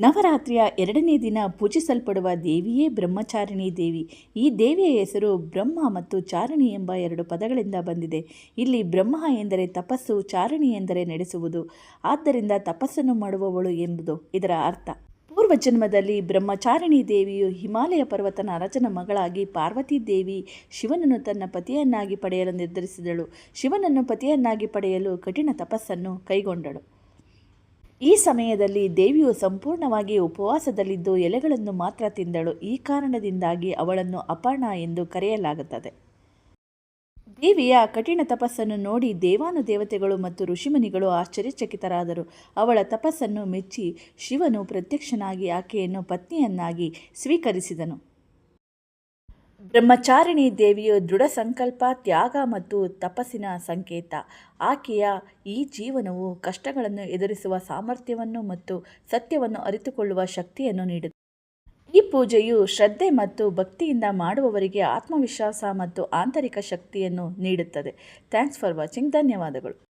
ನವರಾತ್ರಿಯ ಎರಡನೇ ದಿನ ಪೂಜಿಸಲ್ಪಡುವ ದೇವಿಯೇ ಬ್ರಹ್ಮಚಾರಿಣಿ ದೇವಿ. ಈ ದೇವಿಯ ಹೆಸರು ಬ್ರಹ್ಮ ಮತ್ತು ಚಾರಿಣಿ ಎಂಬ ಎರಡು ಪದಗಳಿಂದ ಬಂದಿದೆ. ಇಲ್ಲಿ ಬ್ರಹ್ಮ ಎಂದರೆ ತಪಸ್ಸು, ಚಾರಿಣಿ ಎಂದರೆ ನಡೆಸುವುದು. ಆದ್ದರಿಂದ ತಪಸ್ಸನ್ನು ಮಾಡುವವಳು ಎಂಬುದು ಇದರ ಅರ್ಥ. ಪೂರ್ವ ಜನ್ಮದಲ್ಲಿ ಬ್ರಹ್ಮಚಾರಿಣಿ ದೇವಿಯು ಹಿಮಾಲಯ ಪರ್ವತನ ಅರಚನ ಮಗಳಾಗಿ ಪಾರ್ವತಿ ದೇವಿ ಶಿವನನ್ನು ತನ್ನ ಪತಿಯನ್ನಾಗಿ ಪಡೆಯಲು ನಿರ್ಧರಿಸಿದಳು. ಶಿವನನ್ನು ಪತಿಯನ್ನಾಗಿ ಪಡೆಯಲು ಕಠಿಣ ತಪಸ್ಸನ್ನು ಕೈಗೊಂಡಳು. ಈ ಸಮಯದಲ್ಲಿ ದೇವಿಯು ಸಂಪೂರ್ಣವಾಗಿ ಉಪವಾಸದಲ್ಲಿದ್ದು ಎಲೆಗಳನ್ನು ಮಾತ್ರ ತಿಂದಳು. ಈ ಕಾರಣದಿಂದಾಗಿ ಅವಳನ್ನು ಅಪರ್ಣ ಎಂದು ಕರೆಯಲಾಗುತ್ತದೆ. ದೇವಿಯ ಕಠಿಣ ತಪಸ್ಸನ್ನು ನೋಡಿ ದೇವಾನುದೇವತೆಗಳು ಮತ್ತು ಋಷಿಮುನಿಗಳು ಆಶ್ಚರ್ಯಚಕಿತರಾದರು. ಅವಳ ತಪಸ್ಸನ್ನು ಮೆಚ್ಚಿ ಶಿವನು ಪ್ರತ್ಯಕ್ಷನಾಗಿ ಆಕೆಯನ್ನು ಪತ್ನಿಯನ್ನಾಗಿ ಸ್ವೀಕರಿಸಿದನು. ಬ್ರಹ್ಮಚಾರಿಣಿ ದೇವಿಯು ದೃಢ ಸಂಕಲ್ಪ, ತ್ಯಾಗ ಮತ್ತು ತಪಸ್ಸಿನ ಸಂಕೇತ. ಆಕೆಯ ಈ ಜೀವನವು ಕಷ್ಟಗಳನ್ನು ಎದುರಿಸುವ ಸಾಮರ್ಥ್ಯವನ್ನು ಮತ್ತು ಸತ್ಯವನ್ನು ಅರಿತುಕೊಳ್ಳುವ ಶಕ್ತಿಯನ್ನು ನೀಡುತ್ತದೆ. ಈ ಪೂಜೆಯು ಶ್ರದ್ಧೆ ಮತ್ತು ಭಕ್ತಿಯಿಂದ ಮಾಡುವವರಿಗೆ ಆತ್ಮವಿಶ್ವಾಸ ಮತ್ತು ಆಂತರಿಕ ಶಕ್ತಿಯನ್ನು ನೀಡುತ್ತದೆ. Thanks for watching. ಧನ್ಯವಾದಗಳು.